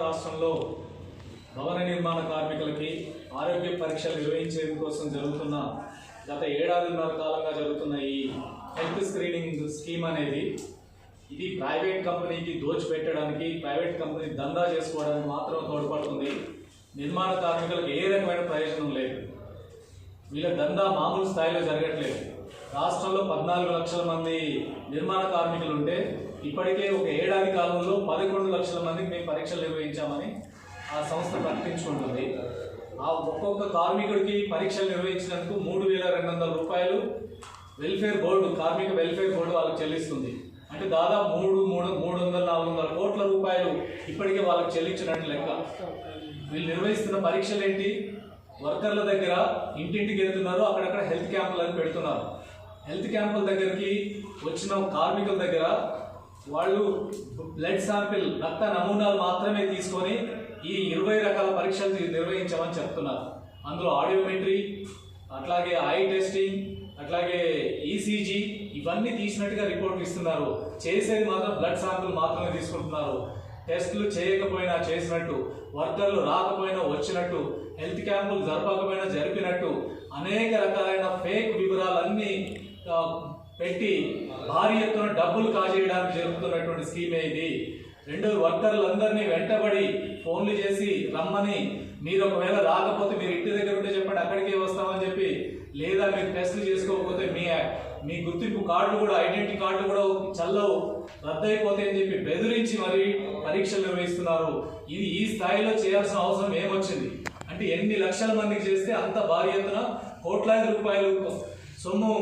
రాష్ట్రంలో భవన నిర్మాణ కార్మికులకి ఆరోగ్య పరీక్షలు నిర్వహించేందు కోసం జరుగుతున్న గత ఏడాదిన్నర కాలంగా జరుగుతున్న ఈ హెల్త్ స్క్రీనింగ్ స్కీమ్ అనేది ఇది ప్రైవేట్ కంపెనీకి దోచిపెట్టడానికి ప్రైవేట్ కంపెనీ దందా చేసుకోవడానికి మాత్రం తోడ్పడుతుంది. నిర్మాణ కార్మికులకు ఏ రకమైన ప్రయోజనం లేదు. వీళ్ళ దందా మామూలు స్థాయిలో జరగట్లేదు. రాష్ట్రంలో పద్నాలుగు లక్షల మంది నిర్మాణ కార్మికులు ఉంటే ఇప్పటికే ఒక ఏడాది కాలంలో పదకొండు లక్షల మందికి మేము పరీక్షలు నిర్వహించామని ఆ సంస్థ ప్రకటించుకుంటుంది. ఆ ఒక్కొక్క కార్మికుడికి పరీక్షలు నిర్వహించినందుకు మూడు వేల రెండు వందల రూపాయలు వెల్ఫేర్ బోర్డు కార్మిక వెల్ఫేర్ బోర్డు వాళ్ళకి చెల్లిస్తుంది. అంటే దాదాపు మూడు మూడు మూడు వందల నాలుగు వందల కోట్ల రూపాయలు ఇప్పటికే వాళ్ళకి చెల్లించినట్టు లెక్క. వీళ్ళు నిర్వహిస్తున్న పరీక్షలు ఏంటి వర్కర్ల దగ్గర ఇంటింటికి వెళ్తున్నారు అక్కడక్కడ హెల్త్ క్యాంపులను పెడుతున్నారు. హెల్త్ క్యాంపుల దగ్గరికి వచ్చిన కార్మికుల దగ్గర వాళ్ళు బ్లడ్ శాంపిల్ రక్త నమూనాలు మాత్రమే తీసుకొని ఈ ఇరవై రకాల పరీక్షలు నిర్వహించామని చెప్తున్నారు. అందులో ఆడియోమెట్రీ అట్లాగే ఐ టెస్టింగ్ అట్లాగే ఈసీజీ ఇవన్నీ తీసినట్టుగా రిపోర్ట్ ఇస్తున్నారు. చేసేది మాత్రం బ్లడ్ శాంపిల్ మాత్రమే తీసుకుంటున్నారు. టెస్టులు చేయకపోయినా చేసినట్టు వర్కర్లు రాకపోయినా వచ్చినట్టు హెల్త్ క్యాంపులు జరపకపోయినా జరిపినట్టు అనేక రకాలైన ఫేక్ వివరాలన్నీ పెట్టి భారీ ఎత్తున డబ్బులు కాజేయడానికి జరుగుతున్నటువంటి స్కీమే ఇది. రెండు వర్కర్లందరినీ వెంటబడి ఫోన్లు చేసి రమ్మని మీరు ఒకవేళ రాకపోతే మీరు ఇంటి దగ్గర ఉంటే చెప్పండి అక్కడికే వస్తామని చెప్పి లేదా మీరు టెస్టులు చేసుకోకపోతే మీ మీ గుర్తింపు కార్డులు కూడా ఐడెంటిటీ కార్డులు కూడా చల్లవు రద్దయిపోతాయని చెప్పి బెదిరించి మరి పరీక్షలు నిర్వహిస్తున్నారు. ఇది ఈ స్థాయిలో చేయాల్సిన అవసరం ఏమొచ్చింది? అంటే ఎన్ని లక్షల మందికి చేస్తే అంత భారీ ఎత్తున కోట్లాది రూపాయలు సొమ్ము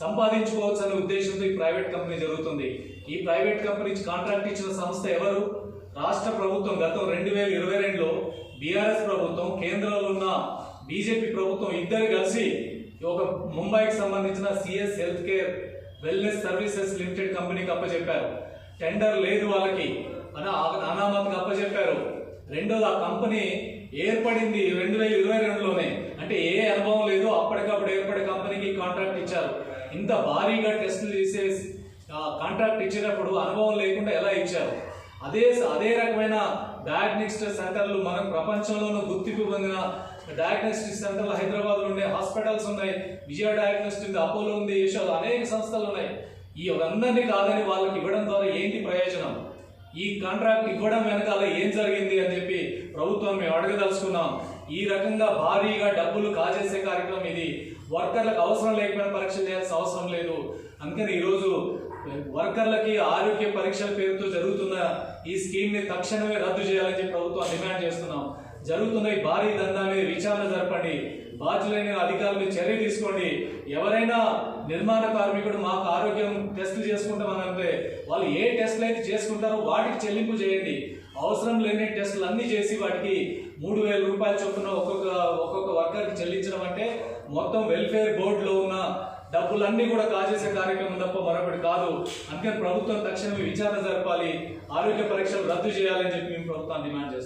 సంపాదించుకోవచ్చు అనే ఉద్దేశంతో ఈ ప్రైవేట్ కంపెనీ జరుగుతుంది. ఈ ప్రైవేట్ కంపెనీ కాంట్రాక్ట్ ఇచ్చిన సంస్థ ఎవరు? రాష్ట్ర ప్రభుత్వం గతం రెండు వేల ఇరవై రెండులో బీఆర్ఎస్ ప్రభుత్వం కేంద్రంలో ఉన్న బీజేపీ ప్రభుత్వం ఇద్దరు కలిసి ఒక ముంబైకి సంబంధించిన CS health care wellness services limited కంపెనీకి అప్పచెప్పారు. టెండర్ లేదు వాళ్ళకి. అని ఆ- అనామత్కి అప్పచెప్పారు. రెండోది ఆ కంపెనీ ఏర్పడింది రెండు వేల ఇరవై రెండులోనే. అంటే ఏ అనుభవం లేదు అప్పటికప్పుడు ఏర్పడే కంపెనీకి కాంట్రాక్ట్ ఇచ్చారు. ఇంత భారీగా టెస్టులు చేసే కాంట్రాక్ట్ ఇచ్చినప్పుడు అనుభవం లేకుండా ఎలా ఇచ్చారు? అదే అదే రకమైన డయాగ్నోస్టిక్ సెంటర్లు మనం ప్రపంచంలోనూ గుర్తింపు పొందిన డయాగ్నోస్టిక్ సెంటర్లు హైదరాబాద్లో ఉండే హాస్పిటల్స్ ఉన్నాయి. విజయ డయాగ్నోస్టిక్ అపోలో ఉంది ఏషియాలో అనేక సంస్థలు ఉన్నాయి. ఈ అందరినీ కాదని వాళ్ళకి ఇవ్వడం ద్వారా ఏంటి ప్రయోజనం? ఈ కాంట్రాక్ట్ ఇవ్వడం వెనకాల ఏం జరిగింది అని చెప్పి ప్రభుత్వం మేము అడగదలుచుకున్నాం. ఈ రకంగా భారీగా డబ్బులు కాజేసే కార్యక్రమం ఇది. వర్కర్లకు అవసరం లేకపోయినా పరీక్ష చేయాల్సిన అవసరం లేదు. అందుకని ఈరోజు వర్కర్లకి ఆరోగ్య పరీక్షల పేరుతో జరుగుతున్న ఈ స్కీమ్ని తక్షణమే రద్దు చేయాలని చెప్పి ప్రభుత్వం డిమాండ్ చేస్తున్నాం. జరుగుతున్న ఈ భారీ దందాన్ని విచారణ జరపండి. బాధ్యులైన అధికారులు చర్య తీసుకోండి. ఎవరైనా నిర్మాణ కార్మికుడు మాకు ఆరోగ్యం టెస్టులు చేసుకుంటామనంటే వాళ్ళు ఏ టెస్టులు అయితే చేసుకుంటారో వాటికి చెల్లింపు చేయండి. అవసరం లేని టెస్టులు అన్నీ చేసి వాటికి మూడు వేల రూపాయల చొప్పున ఒక్కొక్క ఒక్కొక్క వర్కర్కి చెల్లించడం అంటే మొత్తం వెల్ఫేర్ బోర్డులో ఉన్న డబ్బులన్నీ కూడా కాజేసే కార్యక్రమం తప్ప మరొకటి కాదు. అందుకని ప్రభుత్వం తక్షణమే విచారణ జరపాలి. ఆరోగ్య పరీక్షలు రద్దు చేయాలని చెప్పి మేము ప్రభుత్వాన్ని డిమాండ్ చేస్తాం